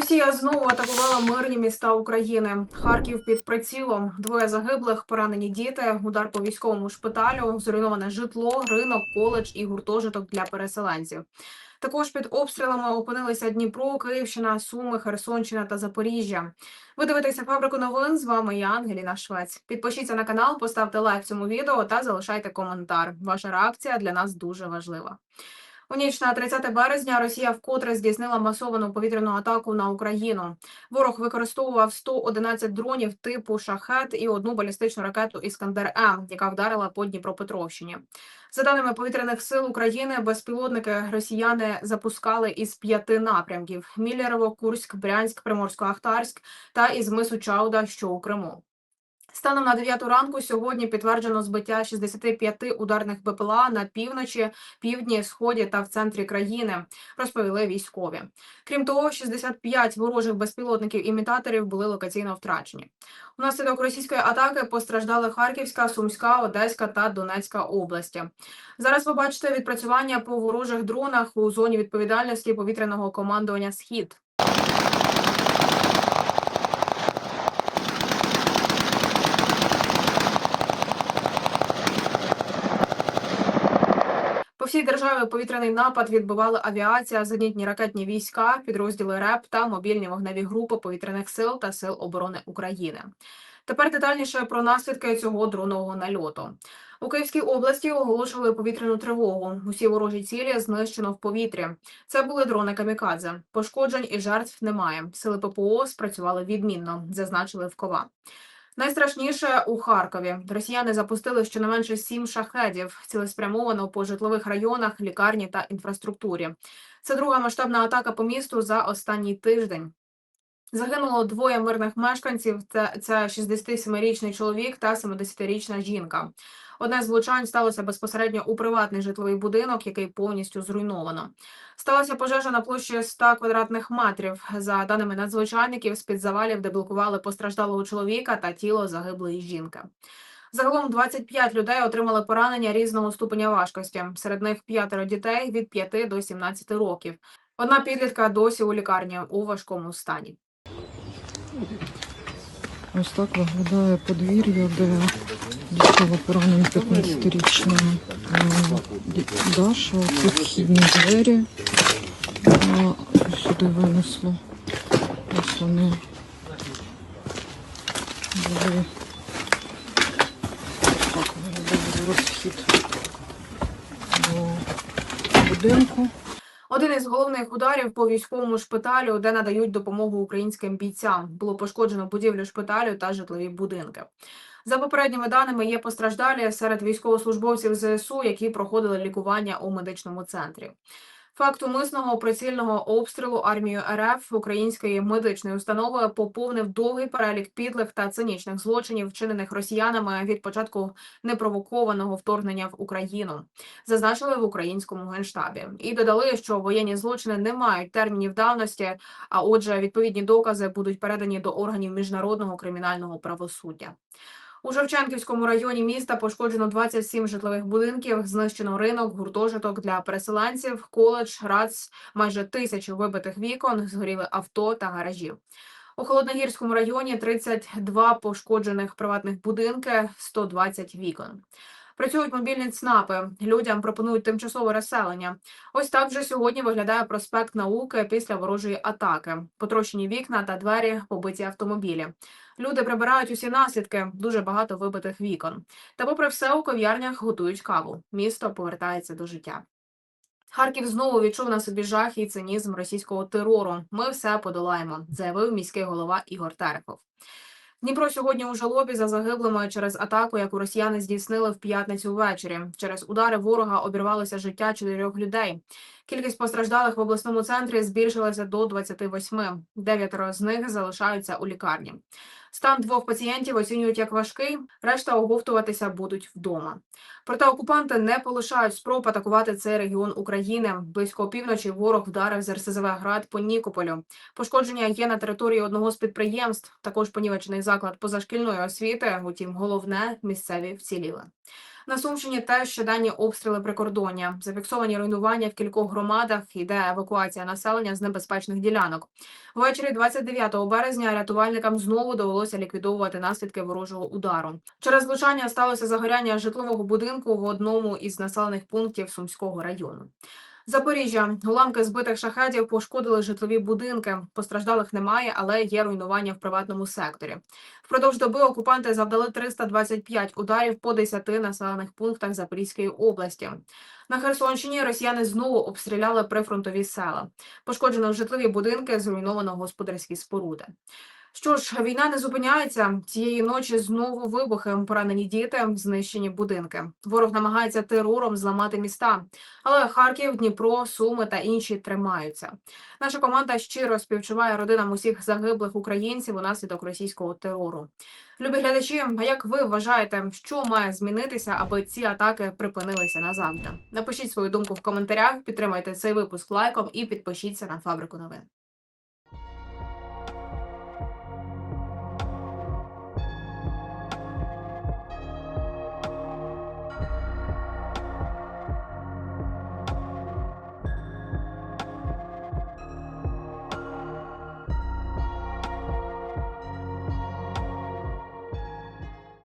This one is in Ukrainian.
Росія знову атакувала мирні міста України. Харків під прицілом. Двоє загиблих, поранені діти, удар по військовому шпиталю, зруйноване житло, ринок, коледж і гуртожиток для переселенців. Також під обстрілами опинилися Дніпро, Київщина, Суми, Херсонщина та Запоріжжя. Ви дивитеся фабрику новин. З вами я, Ангеліна Швець. Підпишіться на канал, поставте лайк цьому відео та залишайте коментар. Ваша реакція для нас дуже важлива. У ніч на 30 березня Росія вкотре здійснила масовану повітряну атаку на Україну. Ворог використовував 111 дронів типу шахет і одну балістичну ракету Іскандер М, яка вдарила по Дніпропетровщині. За даними повітряних сил України, безпілотники росіяни запускали із п'яти напрямків: Міллєрово, Курськ, Брянськ, Приморсько-Ахтарськ та із мису Чауда, що у Криму. Станом на 9 ранку сьогодні підтверджено збиття 65 ударних БПЛА на півночі, півдні, сході та в центрі країни, розповіли військові. Крім того, 65 ворожих безпілотників-імітаторів були локаційно втрачені. Унаслідок російської атаки постраждали Харківська, Сумська, Одеська та Донецька області. Зараз ви бачите відпрацювання по ворожих дронах у зоні відповідальності повітряного командування Схід. Всій державі повітряний напад відбивали авіація, зенітні ракетні війська, підрозділи РЕП та мобільні вогневі групи повітряних сил та сил оборони України. Тепер детальніше про наслідки цього дронового нальоту. У Київській області оголошували повітряну тривогу. Усі ворожі цілі знищено в повітрі. Це були дрони камікадзе. Пошкоджень і жертв немає. Сили ППО спрацювали відмінно, зазначили в КОВА. Найстрашніше у Харкові. Росіяни запустили щонайменше сім шахедів, цілеспрямовано по житлових районах, лікарні та інфраструктурі. Це друга масштабна атака по місту за останній тиждень. Загинуло двоє мирних мешканців. Це, це 67-річний чоловік та 70-річна жінка. Одне з влучань сталося безпосередньо у приватний житловий будинок, який повністю зруйновано. Сталася пожежа на площі 100 квадратних метрів. За даними надзвичайників, з під завалів деблокували постраждалого чоловіка та тіло загиблої жінки. Загалом 25 людей отримали поранення різного ступеня важкості. Серед них п'ятеро дітей від 5 до 17 років. Одна підлітка досі у лікарні у важкому стані. Ось так виглядає подвір'я, де дістала поранення 15-річна е, Даша. Тут вхідні двері. А, Сюди винесло. Ось вони були. Так виглядає розхід до будинку. Один із головних ударів по військовому шпиталю, де надають допомогу українським бійцям. Було пошкоджено будівлю шпиталю та житлові будинки. За попередніми даними, є постраждалі серед військовослужбовців ЗСУ, які проходили лікування у медичному центрі. Факт умисного прицільного обстрілу армією РФ української медичної установи поповнив довгий перелік підлих та цинічних злочинів, вчинених росіянами від початку непровокованого вторгнення в Україну зазначили в українському генштабі і додали, що воєнні злочини не мають термінів давності, а отже, відповідні докази будуть передані до органів міжнародного кримінального правосуддя. У Шевченківському районі міста пошкоджено 27 житлових будинків, знищено ринок, гуртожиток для переселенців, коледж, РАЦ, майже тисячу вибитих вікон, згоріли авто та гаражі. У Холодногірському районі 32 пошкоджених приватних будинки, 120 вікон. Працюють мобільні ЦНАПи. Людям пропонують тимчасове розселення. Ось так вже сьогодні виглядає проспект науки після ворожої атаки. Потрощені вікна та двері, побиті автомобілі. Люди прибирають усі наслідки, дуже багато вибитих вікон. Та, попри все, у кав'ярнях готують каву. Місто повертається до життя. Харків знову відчув на собі жах і цинізм російського терору. Ми все подолаємо, заявив міський голова Ігор Терехов. Дніпро сьогодні у жалобі за загиблими через атаку, яку росіяни здійснили в п'ятницю ввечері. Через удари ворога обірвалося життя чотирьох людей. Кількість постраждалих в обласному центрі збільшилася до 28. Дев'ятеро з них залишаються у лікарні. Стан двох пацієнтів оцінюють як важкий, решта оговтуватися будуть вдома. Проте окупанти не полишають спроб атакувати цей регіон України. Близько опівночі ворог вдарив з РСЗВ град по Нікополю. Пошкодження є на території одного з підприємств. Також понівечений заклад позашкільної освіти. Утім, головне місцеві вціліли. На Сумщині теж щоденні обстріли прикордоння. Зафіксовані руйнування в кількох громадах. Іде евакуація населення з небезпечних ділянок. Ввечері 29 березня рятувальникам знову довелося ліквідовувати наслідки ворожого удару. Через влучання сталося загоряння житлового будинку в одному із населених пунктів Сумського району. Запоріжжя уламки збитих шахедів пошкодили житлові будинки. Постраждалих немає, але є руйнування в приватному секторі. Впродовж доби окупанти завдали 325 ударів по 10 населених пунктах Запорізької області. На Херсонщині росіяни знову обстріляли прифронтові села. Пошкоджено житлові будинки, зруйновано господарські споруди. Що ж, війна не зупиняється. Цієї ночі знову вибухи, поранені діти, знищені будинки. Ворог намагається терором зламати міста. Але Харків, Дніпро, Суми та інші тримаються. Наша команда щиро співчуває родинам усіх загиблих українців унаслідок російського терору. Любі глядачі, а як ви вважаєте, що має змінитися, аби ці атаки припинилися назавжди? Напишіть свою думку в коментарях, підтримайте цей випуск лайком і підпишіться на фабрику новин.